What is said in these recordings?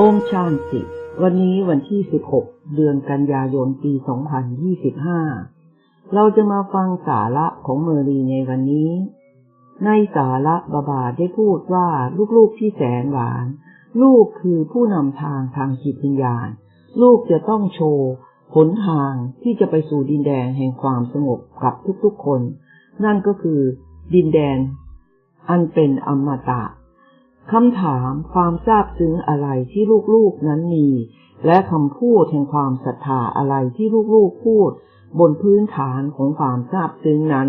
โอมชานสิ วันนี้วันที่ 16 เดือนกันยายน ปี 2025 เราจะมาฟังสาระของเมอรีในวันนี้ ในสาระบาบาได้พูดว่าลูกๆที่แสนหวาน ลูกคือผู้นำทางทางจิตวิญญาณ ลูกจะต้องโชว์หนทางที่จะไปสู่ดินแดนแห่งความสงบกับทุกๆคน นั่นก็คือดินแดน อันเป็นอมตะ คำถามความทราบซึ้งอะไรที่ลูกๆนั้นมี และคำพูดแห่งความศรัทธาอะไรที่ลูกๆพูด บนพื้นฐานของความทราบซึ้งนั้น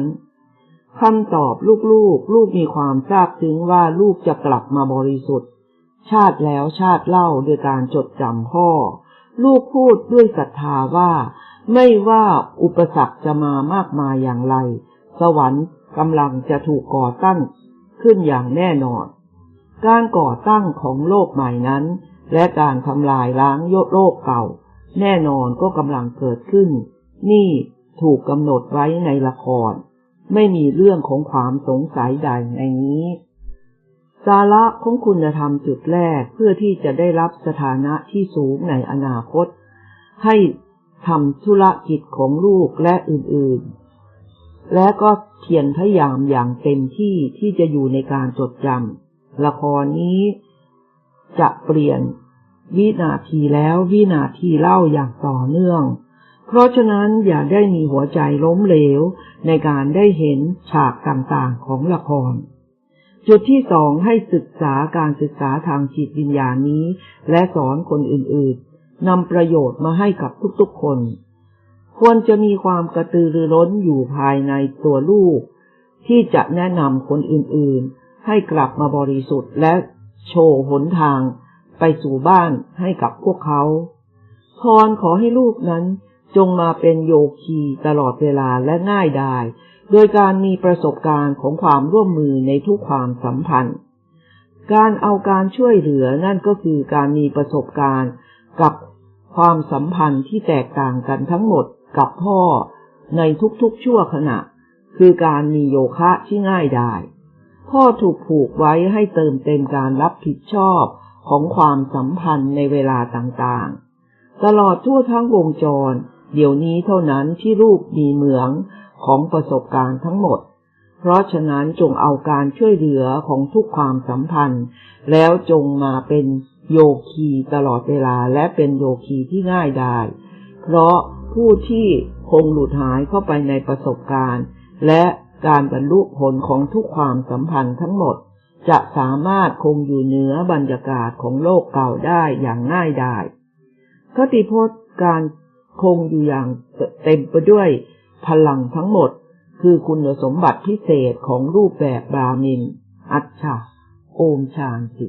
คำตอบลูกๆลูกมีความทราบซึ้งว่าลูกจะกลับมาบริสุทธิ์ ชาติแล้วชาติเล่าโดยการจดจำพ่อ ลูกพูดด้วยศรัทธาว่า ไม่ว่าอุปสรรคจะมามากมายอย่างไร สวรรค์กำลังจะถูกก่อตั้งขึ้นอย่างแน่นอน การก่อตั้งของโลกใหม่นั้น และการทำลายล้างยโลกเก่า แน่นอนก็กำลังเกิดขึ้น นี่ถูกกำหนดไว้ในละคร ไม่มีเรื่องของความสงสัยใดในนี้ สาระของคุณธรรมจุดแรกเพื่อที่จะได้รับสถานะที่สูงในอนาคต ให้ทำธุรกิจของลูกและอื่นๆ และก็เพียรพยายามอย่างเต็มที่ที่จะอยู่ในการจดจำ ละครนี้จะเปลี่ยนวินาทีแล้ววินาทีเล่าอย่างต่อเนื่อง เพราะฉะนั้นอย่าได้มีหัวใจล้มเหลวในการได้เห็นฉากต่างๆของละคร จุดที่สองให้ศึกษาการศึกษาทางจิตวิญญาณนี้ และสอนคนอื่นๆนำประโยชน์มาให้กับทุกๆคน ควรจะมีความกระตือรือร้นอยู่ภายในตัวลูก ที่จะแนะนำคนอื่นๆ ให้กลับมาบริสุทธิ์และโชว์หนทางไปสู่บ้านให้กับพวกเขา พรขอให้ลูกนั้นจงมาเป็นโยคีตลอดเวลาและง่ายดาย โดยการมีประสบการณ์ของความร่วมมือในทุกความสัมพันธ์ การเอาการช่วยเหลือนั่นก็คือการมีประสบการณ์กับความสัมพันธ์ที่แตกต่างกันทั้งหมดกับพ่อในทุกๆชั่วขณะ คือการมีโยคะที่ง่ายดาย พ่อถูกผูกไว้ให้เติมเต็มการรับผิดชอบของความสัมพันธ์ในเวลาต่างๆ ตลอดทั่วทั้งวงจร เดี๋ยวนี้เท่านั้นที่ลูกมีเหมืองของประสบการณ์ทั้งหมด เพราะฉะนั้นจงเอาการช่วยเหลือของทุกความสัมพันธ์ แล้วจงมาเป็นโยคีตลอดเวลาและเป็นโยคีที่ง่ายได้เพราะผู้ที่คงหลุดหายเข้าไปในประสบการณ์ และ การบรรลุผลของทุกความสัมพันธ์ทั้งหมด จะสามารถคงอยู่เหนือบรรยากาศของโลกเก่าได้อย่างง่ายดายคติพจน์การคงอยู่อย่างเต็มไปด้วยพลังทั้งหมด คือคุณสมบัติพิเศษของรูปแบบบรามิน อัจฉาโอมชานสิ